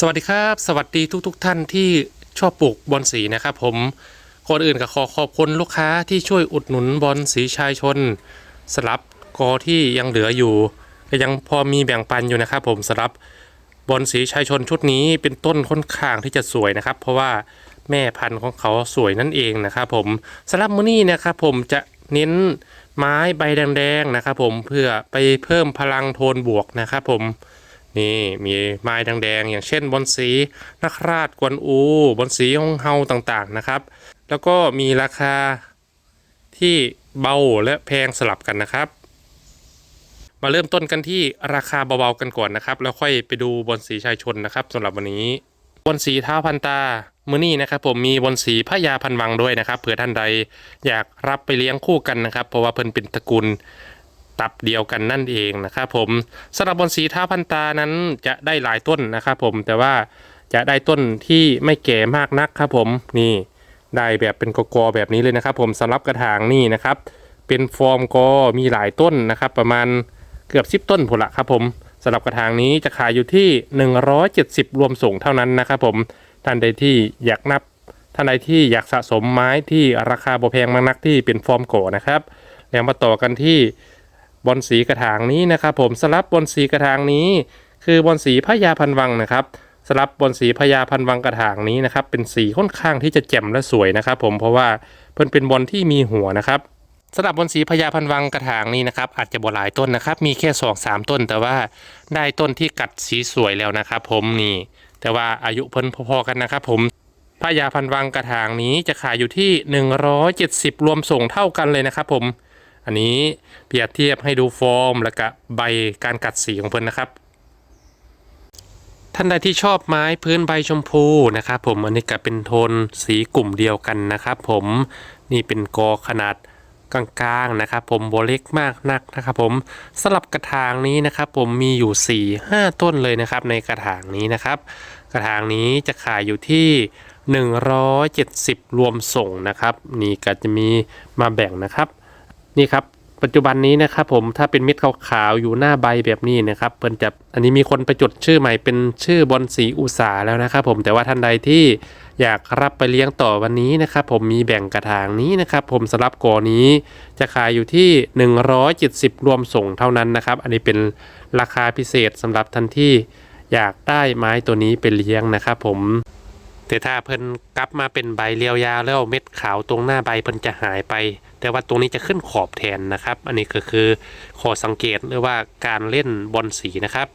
สวัสดีครับ สวัสดีทุกๆทท่านที่ชอบปลูกบอลสีนะครับผมก่อนอื่นก็ขอขอบคุณลูกค้าที่ช่วยอุดหนุนบอลสีชายชน สลับกอที่ยังเหลืออยู่ ก็ยังพอมีแบ่งปันอยู่นะครับผมสลับบอลสีชายชนชุดนี้เป็นต้นค่อนข้างที่จะสวยนะครับ เพราะว่าแม่พันธุ์ของเขาสวยนั่นเองนะครับผมสำหรับมือนี้นะครับผมจะเน้นไม้ใบแดงๆนะครับผมเพื่อไปเพิ่มพลังโทนบวกนะครับผม นี่มีไม้แดงๆอย่างเช่นบอนสีนักราชกวนอูบอนสีฮองเฮาต่างๆนะครับ แล้วก็มีราคาที่เบาและแพงสลับกันนะครับ มาเริ่มต้นกันที่ราคาเบาๆกันก่อนนะครับ แล้วค่อยไปดูบอนสีชายชนนะครับสำหรับวันนี้บอนสีเท้าพันตามือนี้นะครับผมมีบอนสีพญาพันวังด้วยนะครับเผื่อท่านใดอยากรับไปเลี้ยงคู่กันนะครับ เพราะว่าเพิ่นเป็นตระกูล ตับเดียวกันนั่นเองนะครับผมสำหรับบนสีท้าพันตานั้นจะได้หลายต้นนะครับผมแต่ว่าจะได้ต้นที่ไม่แก่มากนักครับผมนี่ได้แบบเป็นกกอแบบนี้เลยนะครับ ผมสำหรับกระถางนี่นะครับ เป็นฟอร์มกอมีหลายต้นนะครับ ประมาณเกือบ10ต้นผลละครับผมสำหรับกระถางนี้จะขายอยู่ที่ 170 รวมส่งเท่านั้นนะครับผมท่านใดที่อยากนับท่านใดที่อยากสะสมไม้ที่ราคาบ่แพงมากนักที่เป็นฟอร์มโกนะครับ แล้วมาต่อกันที่ บอลสีกระถางนี้นะครับ ผมสลับบอลสีกระถางนี้ คือบอลสีพญาพันวังนะครับสลับบอลสีพญาพันวังกระถางนี้นะครับเป็นสีค่อนข้างที่จะแจ่มและสวยนะครับ ผมเพราะว่าเพิ่นเป็นบอลที่มีหัวนะครับสำหรับบอลสีพญาพันวังกระถางนี้นะครับอาจจะบ่หลายต้นนะครับ มีแค่สองสามต้น แต่ว่าได้ต้นที่กัดสีสวยแล้วนะครับ ผมนี่ แต่ว่าอายุเพิ่นพอๆกันนะครับ ผมพญาพันวังกระถางนี้จะขายอยู่ที่ 170 รวมส่งเท่ากันเลยนะครับ ผม อันนี้เปรียบเทียบให้ดูฟอร์มและก็ใบการกัดสีของเพิ่นนะครับ ท่านใดที่ชอบไม้พื้นใบชมพูนะครับ ผมอันนี้ก็เป็นโทนสีกลุ่มเดียวกันนะครับ ผมนี่เป็นกอขนาดกลางๆนะครับ ผมโบเล็กมากนักนะครับ ผมสลับกระถางนี้นะครับ ผมมีอยู่ 4 5 ต้นเลยนะครับ ในกระถางนี้นะครับ กระถางนี้จะขายอยู่ที่ 170 รวมส่งนะครับ นี่ก็จะมีมาแบ่งนะครับ นี่ครับปัจจุบันนี้นะครับผมถ้าเป็นเม็ดขาวๆอยู่หน้าใบแบบนี้นะครับเพิ่นจะอันนี้มีคนไปจดชื่อใหม่เป็นชื่อบอลสีอุสาแล้วนะครับผมแต่ว่าท่านใดที่อยากรับไปเลี้ยงต่อวันนี้นะครับผมมีแบ่งกระถางนี้นะครับผมสำหรับกอนี้จะขายอยู่ที่ 170 รวมส่งเท่านั้นนะครับอันนี้เป็นราคาพิเศษสำหรับท่านที่อยากได้ไม้ตัวนี้เป็นเลี้ยงนะครับผม แต่ถ้าเพิ่นกลับมาเป็นใบเรียวยาวแล้วเม็ดขาวตรงหน้าใบเพิ่นจะหายไป แต่ว่าตรงนี้จะขึ้นขอบแทนนะครับ อันนี้ก็คือขอสังเกตหรือว่าการเล่นบอลสีนะครับ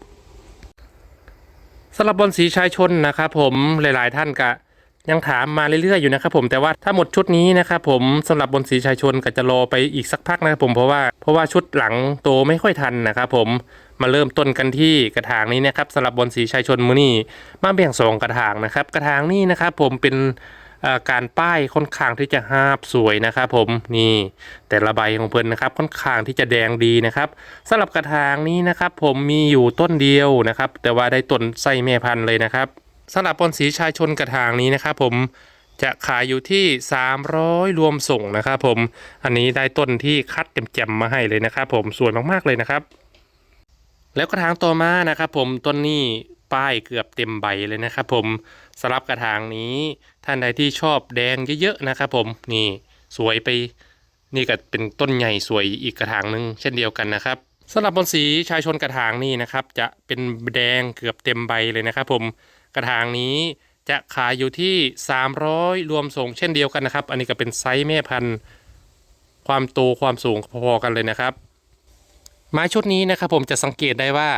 สำหรับบอลสีชายชนนะครับผมหลายๆท่านก็ ยังถามมาเรื่อยๆอยู่นะครับผมแต่ว่าถ้าหมดชุดนี้นะครับผมสำหรับบอลสีชายชนก็จะรอไปอีกสักพักนะครับผมเพราะว่าเพราะว่าชุดหลังโตไม่ค่อยทันนะครับผมมาเริ่มต้นกันที่กระถางนี้นะครับสำหรับบอลสีชายชนมือนี้มาแบ่งสองกระถางนะครับกระถางนี้นะครับผมเป็นอ่อการป้ายค่อนข้างที่จะฮาบสวยนะครับผมนี่แต่ละใบของเพิ่นนะครับค่อนข้างที่จะแดงดีนะครับสำหรับกระถางนี้นะครับผมมีอยู่ต้นเดียวนะครับแต่ว่าได้ต้นไส้แม่พันธุ์เลยนะครับ สำหรับบอนสีชายชนกระถางนี้นะครับผมจะขายอยู่ที่ 300 รวมส่งนะครับผม อันนี้ได้ต้นที่คัดเต็มๆมาให้เลยนะครับผมสวยมากๆเลยนะครับ แล้วกระถางต่อมานะครับผมต้นนี้ป้ายเกือบเต็มใบเลยนะครับผมสำหรับกระถางนี้ท่านใดที่ชอบแดงเยอะๆนะครับผมนี่สวยไปนี่ก็เป็นต้นใหญ่สวยอีกกระถางหนึ่งเช่นเดียวกันนะครับสำหรับบอนสีชายชนกระถางนี้นะครับ จะเป็นแดงเกือบเต็มใบเลยนะครับผม กระถางนี้จะขายอยู่ที่ 300 รวมส่งเช่นเดียวกันนะครับ อันนี้ก็เป็นไซส์แม่พันธุ์ความโตความสูงพอๆกันเลยนะครับ ไม้ชุดนี้นะครับผมจะสังเกตได้ว่า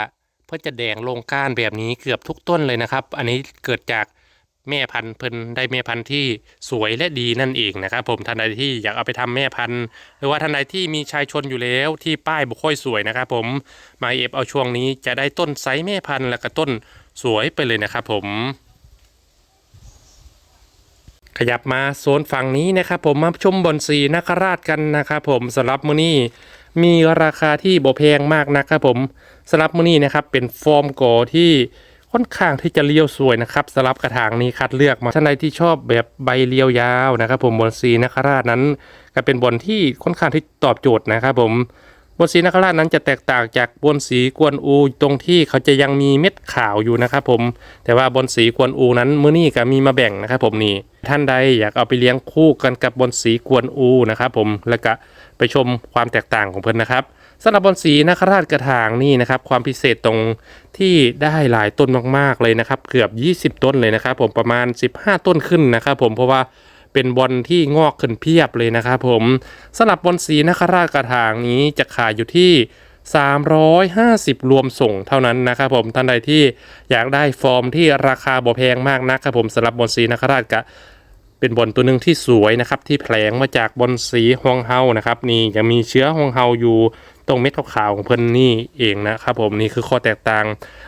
เพื่อจะแดงลงก้านแบบนี้เกือบทุกต้นเลยนะครับ อันนี้เกิดจากแม่พันธุ์เพิ่นได้แม่พันธุ์ที่สวยและดีนั่นเองนะครับ ผมท่านใดที่อยากเอาไปทำแม่พันธุ์ หรือว่าท่านใดที่มีชายชนอยู่แล้วที่ป้ายบุค่อยสวยนะครับ ผมมาเอฟเอาช่วงนี้จะได้ต้นไซส์แม่พันธุ์แล้วก็ต้น สวยไปเลยนะครับผม ขยับมาโซนฝั่งนี้นะครับผมมาชมบอนสีนาคราชกันนะครับผมสำหรับมือนี้มีราคาที่บ่แพงมากนะครับผมสำหรับมือนี้นะครับเป็นฟอร์มโกอที่ค่อนข้างที่จะเลี้ยวสวยนะครับสำหรับกระถางนี้คัดเลือกมาท่านใดที่ชอบแบบใบเลี้ยวยาวนะครับ ผมบอนสีนาคราชนั้น ก็เป็นบอนที่ค่อนข้างที่ตอบโจทย์นะครับผม นสีนคราชนั้นจะแตกต่างจากบนสีกวนอูตรงที่เขาจะยังมีเม็ดขาวอยู่นะครับผมแต่ว่าบนสีกวนอูนั้นมื้อนี้ก็มีมาแบ่งนะครับผมนี่ท่านใดอยากเอาไปเลี้ยงคู่กันกับบนสีกวนอูนะครับผมแล้วก็ไปชมความแตกต่างของเพิ่นนะครับสำหรับบนสีนคราชกระถางนี่นะครับความพิเศษตรงที่ได้หลายต้นมากๆเลยนะครับ เกือบ 20 ต้นเลยนะครับผมประมาณ 15 ต้นขึ้นนะครับผมเพราะว่า เป็นบอลที่งอกขึ้นเพียบเลยนะครับผมสำหรับบอลสีนคราชกระถางนี้จะขายอยู่ที่ 350 รวมส่งเท่านั้นนะครับผมท่านใดที่อยากได้ฟอร์มที่ราคาบ่แพงมากนะครับผมสำหรับบอลสีนคราชกะเป็นบอลตัวหนึ่งที่สวยนะครับที่แผลงมาจากบอลสีฮวงเฮานะครับนี่ยังมีเชื้อฮวงเฮาอยู่ ตรงเม็ดขาวๆของเพิ่นนี่เองนะครับผมนี่คือข้อแตกต่าง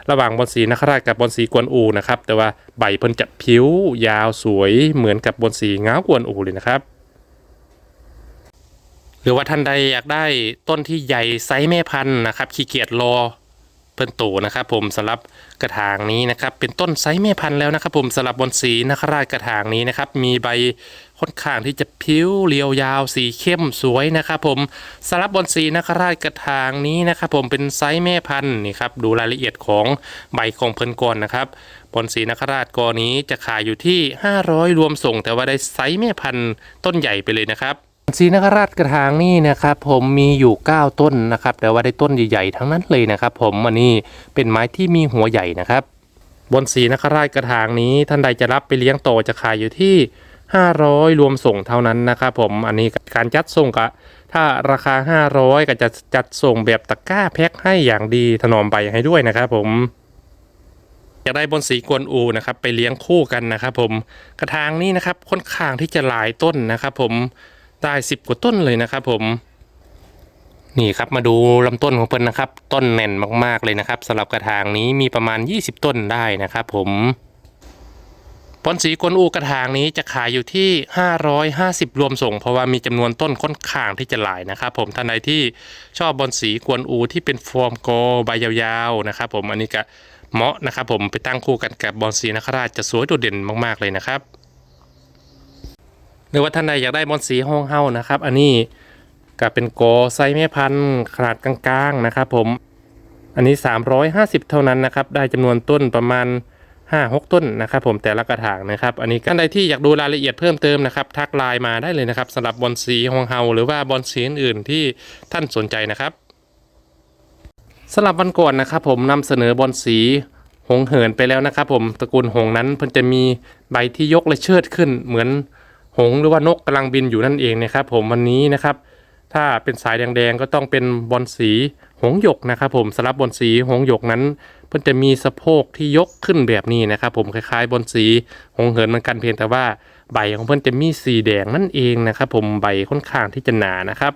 ระหว่างบอลสีนคราชกับบอลสีกวนอูนะครับ แต่ว่าใบเพิ่นจะผิวยาวสวยเหมือนกับบอลสีง้าวกวนอูเลยนะครับ หรือว่าท่านใดอยากได้ต้นที่ใหญ่ไซส์แม่พันธุ์นะครับขี้เกียจรอ เพิ่นโตนะครับผมสำหรับกระถางนี้นะครับเป็นต้นไซส์แม่พันธุ์แล้วนะครับผมสำหรับบอลสีนคราชกระถางนี้นะครับมีใบค่อนข้างที่จะผิวเรียวยาวสีเข้มสวยนะครับผมสำหรับบอลสีนคราชกระถางนี้นะครับผมเป็นไซส์แม่พันธุ์นี่ครับดูรายละเอียดของใบของเพิ่นก่อนนะครับบอลสีนคราชกอนี้จะขายอยู่ที่ 500 รวมส่ง แต่ว่าได้ไซส์แม่พันธุ์ต้นใหญ่ไปเลยนะครับ สีนคราชกระถางนี่นะครับผมมีอยู่ 9 ต้นนะครับ แต่ว่าได้ต้นใหญ่ๆทั้งนั้นเลยนะครับ ผมอันนี้เป็นไม้ที่มีหัวใหญ่นะครับ บนสีนคราชกระถางนี้ท่านใดจะรับไปเลี้ยงโตจะขายอยู่ที่ 500 รวมส่งเท่านั้นนะครับผมอันนี้การจัดส่งกะถ้าราคา 500 ก็จะจัดส่งแบบตะกร้าแพ็คให้อย่างดีถนอมใบให้ด้วยนะครับผมอยากได้บนสีกวนอูนะครับไปเลี้ยงคู่กันนะครับผมกระถางนี้นะครับค่อนข้างที่จะหลายต้นนะครับผม ได้สิบกว่าต้นเลยนะครับผม นี่ครับมาดูลำต้นของเพิ่นนะครับ ต้นแน่นมากๆเลยนะครับสำหรับกระถางนี้มีประมาณ 20 ต้นได้นะครับผมบอนสีกวนอูกระถางนี้จะขายอยู่ที่ 550 รวมส่ง เพราะว่ามีจำนวนต้นค่อนข้างที่จะหลายนะครับผมท่านใดที่ชอบบอนสีกวนอูที่เป็นฟอร์มโกใบยาวๆนะครับผมอันนี้ก็เหมาะนะครับผมไปตั้งคู่กันกับบอนสีนคราชจะสวยโดดเด่นมากๆเลยนะครับ หรือว่าท่านใดอยากได้บอนสีห้องเฮานะครับ อันนี้ก็เป็นโกไซส์แม่พันธุ์ขนาดกลางๆนะครับผมอันนี้ 350 เท่านั้นนะครับ ได้จำนวนต้นประมาณ 5-6 ต้นนะครับ ผมแต่ละกระถางนะครับ อันนี้ท่านใดที่อยากดูรายละเอียดเพิ่มเติมนะครับ ทักไลน์มาได้เลยนะครับสำหรับบอนสีฮองเฮาหรือว่าบอนสีอื่นๆที่ท่านสนใจนะครับสำหรับวันก่อนนะครับ ผมนำเสนอบอนสีหงเหินไปแล้วนะครับ ผมตระกูลหงนั้นเพิ่นจะมีใบที่ยกและเชิดขึ้นเหมือน หงหรือว่านกกำลังบินอยู่นั่นเองนะครับผมวันนี้นะครับ ถ้าเป็นสายแดงๆก็ต้องเป็นบอลสีหงหยกนะครับผมสำหรับบอลสีหงหยกนั้นเพิ่นจะมีสะโพกที่ยกขึ้นแบบนี้นะครับผมคล้ายๆบอลสีหงเหินเหมือนกันเพียงแต่ว่าใบของเพิ่อนจะมีสีแดงนั่นเองนะครับผมใบค่อนข้างที่จะหนานะครับ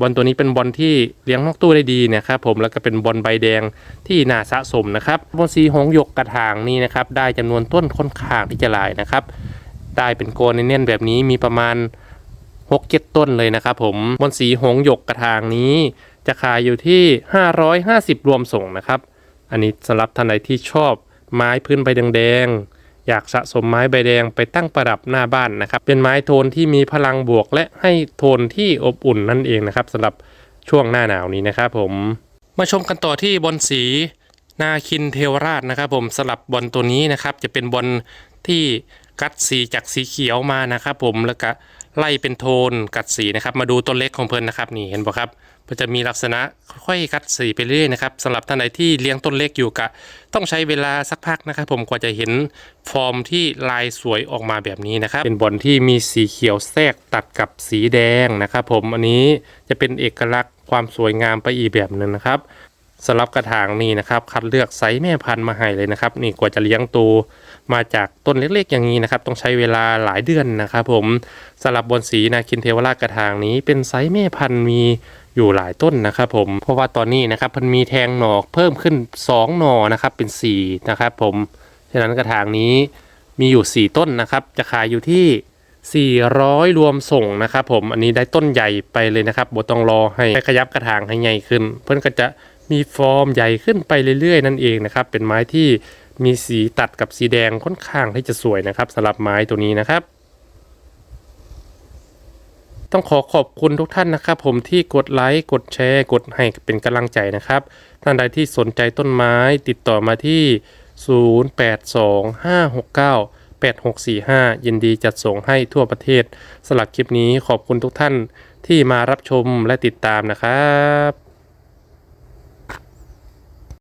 บอลตัวนี้เป็นบอลที่เลี้ยงนอกตู้ได้ดีนะครับผมแล้วก็เป็นบอลใบแดงที่น่าสะสมนะครับบอลสีหงหยกกระถางนี่นะครับได้จำนวนต้นค่อนข้างที่จะหลายนะครับ ได้เป็นโกนเน่นๆแบบนี้มีประมาณหกเจ็ดต้นเลยนะครับผมบนสีหงหยกกระถางนี้ จะขายอยู่ที่ 550 รวมส่งนะครับ อันนี้สำหรับท่านใดที่ชอบไม้พื้นใบแดงๆอยากสะสมไม้ใบแดงไปตั้งประดับหน้าบ้านนะครับ เป็นไม้โทนที่มีพลังบวกและให้โทนที่อบอุ่นนั่นเองนะครับสำหรับช่วงหน้าหนาวนี้นะครับผมมาชมกันต่อที่บนสีนาคินเทวราชนะครับ ผมสลับบอลตัวนี้นะครับ จะเป็นบอลที่ กัดสีจากสีเขียวมานะครับผมแล้วก็ไล่เป็นโทนกัดสีนะครับ มาดูต้นเล็กของเพิ่นนะครับนี่เห็นป่ะครับมันจะมีลักษณะค่อยกัดสีไปเรื่อยนะครับสำหรับท่านใดที่เลี้ยงต้นเล็กอยู่กะ ต้องใช้เวลาสักพักนะครับ ผมกว่าจะเห็นฟอร์มที่ลายสวยออกมาแบบนี้นะครับ เป็นบอลที่มีสีเขียวแทรกตัดกับสีแดงนะครับ ผมอันนี้จะเป็นเอกลักษณ์ความสวยงามไปอีกแบบหนึ่งนะครับ สำหรับกระถางนี่นะครับ คัดเลือกไซส์แม่พันธุ์มาให้เลยนะครับ นี่กว่าจะเลี้ยงตัวมาจากต้นเล็กๆ อย่างนี้นะครับ ต้องใช้เวลาหลายเดือนนะครับผมสำหรับบนสีนาคินเทวราชกระถางนี้เป็นไซส์แม่พันธุ์มีอยู่หลายต้นนะครับผมเพราะว่าตอนนี้นะครับมันมีแทงหน่อเพิ่มขึ้น 2 หนอนะครับเป็น4นะครับผมฉะนั้นกระถางนี้มีอยู่ 4 ต้นนะครับ จะขายอยู่ที่ 400 รวมส่งนะครับ ผมอันนี้ได้ต้นใหญ่ไปเลยนะครับบต้องรอให้ขยับกระถางให้ใหญ่ขึ้น เพื่อนก็จะ มีฟอร์มใหญ่ขึ้นไปเรื่อยๆ นั่นเองนะครับ เป็นไม้ที่มีสีตัดกับสีแดงค่อนข้างที่จะสวยนะครับสำหรับไม้ตัวนี้นะครับ ต้องขอขอบคุณทุกท่านนะครับ ผมที่กดไลค์กดแชร์ กดให้เป็นกำลังใจนะครับ ท่านใดที่สนใจต้นไม้ติดต่อมาที่ 0825698645 ยินดีจัดส่งให้ทั่วประเทศสำหรับคลิปนี้ขอบคุณทุกท่านที่มารับชมและติดตามนะครับ